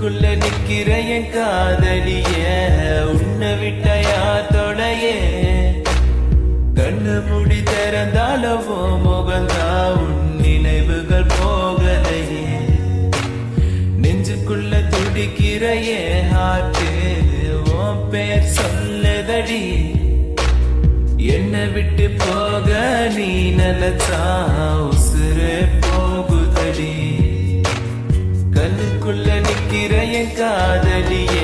கண்ணுக்குள்ள நிக்கிற என் காதலிய உன்னை விட்டயா தொலையே. கண்ணு முடி திறந்தாலவோ முகந்தா உன் நினைவுகள் போகலையே. நெஞ்சுக்குள்ள துடிக்கிற என் ஹார்ட்டு உன் பேர் சொல்லதடி. என்னை விட்டு போக நீ நினைச்சா உசுரே போகுதடி. கண்ணுக்குள்ள நிக்கிற என் காதலிய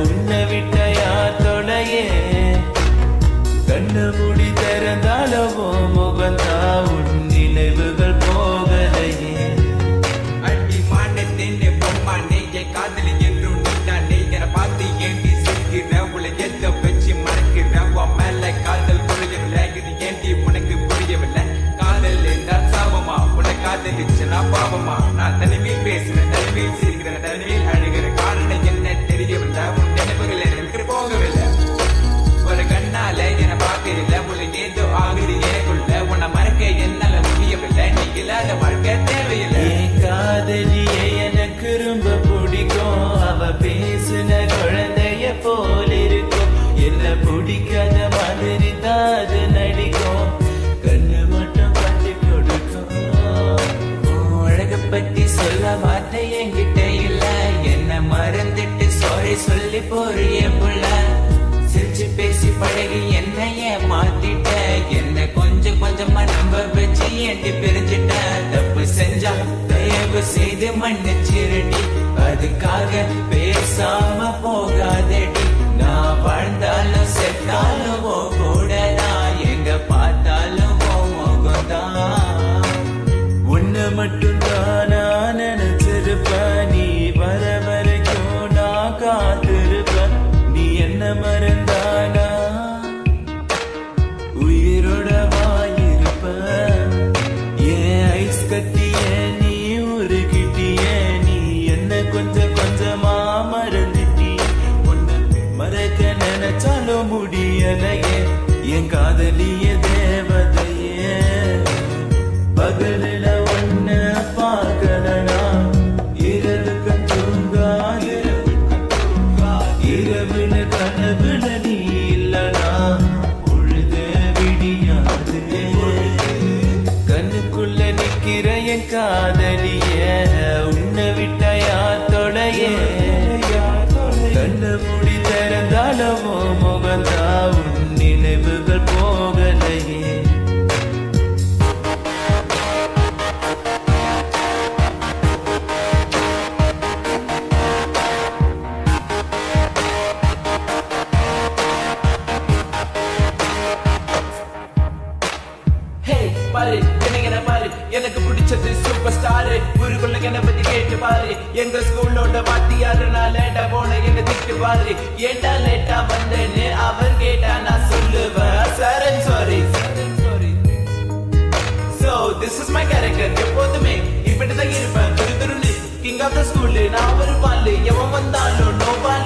உன்னை விட்ட யார் தொலையே கண்ண முடி திறந்தாலவோ முகந்தா உன்னை பேசுன குழந்தைய போல இருக்கும் என்ன பிடிக்காத மாதிரி தான் அது நடிக்கும். கண்ணு மட்டும் கட்டி கொடுக்கும். உன் அழக பத்தி சொல்ல வார்த்தை என்கிட்ட இல்ல. என்ன மறந்துட்டு சாரி சொல்லி போறிய புள்ள சிரிச்சு பேசி பழகி என்னைய மாத்திட்ட. கொஞ்சமா நம்ப வச்சு ஏண்டி பிரிஞ்சிட்ட. தப்பு செஞ்சா தயவு செய்து மன்னிச்சிருடி அதுக்காக பேசாம போகாதடி. நான் வாழ்ந்தாலும் செத்தாலும் உன் கூட நான். எங்க பார்த்தாலும் உன் முகம்தான். உன்னை மட்டும் தானா நினைச்சிருப்பேன். நீ வர வரைக்கும் நான் காத்திருப்ப நீ என்ன மறந்து என் தேவதையே பகலில ஒன்ன பார்க்கலனா இரவுக்கு தூங்காது இரவுல கனவுல நீ இல்லனா பொழுது விடியாது. கண்ணுக்குள்ள நிக்கிற என் காதலிய உன்னை விட்டயா தொலையே? கண்ணு முடி திறந்தாலவோ முகந்தா உன் நினைவுகள் போ பத்தி பாரு. எங்க ஸ்கூலோட வாத்தியாரு நான் லேட்டா போன என்ன திட்டு பாரு. ஏண்டா லேட்டா வந்தேன்னு அவர் கேட்டா நான் சொல்லுவேன். Sir sorry so this is my character எப்போதுமே இப்படிதான் இருப்பேன். துரு துருன்னு. கிங் ஆஃப் த ஸ்கூல் நான் ஒரு பாலு. எவன் வந்தாலும் நோ பாலு.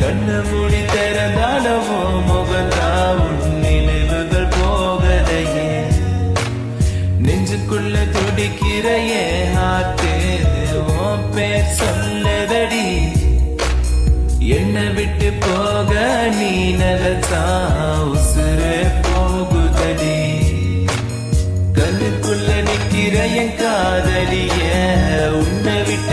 கண்ணு முடி திறந்தாலவோ முகந்தாவும் நினைவுகள் போகலையே. நெஞ்சுக்குள்ள துடிக்கிறையே ஆத்து பேர் சொல்லதடி. என்ன விட்டு போக நீ நகத்தா உசுறு போகுதடி. கண்ணுக்குள்ள நிக்கிற என் காதலிய உன்னை விட்ட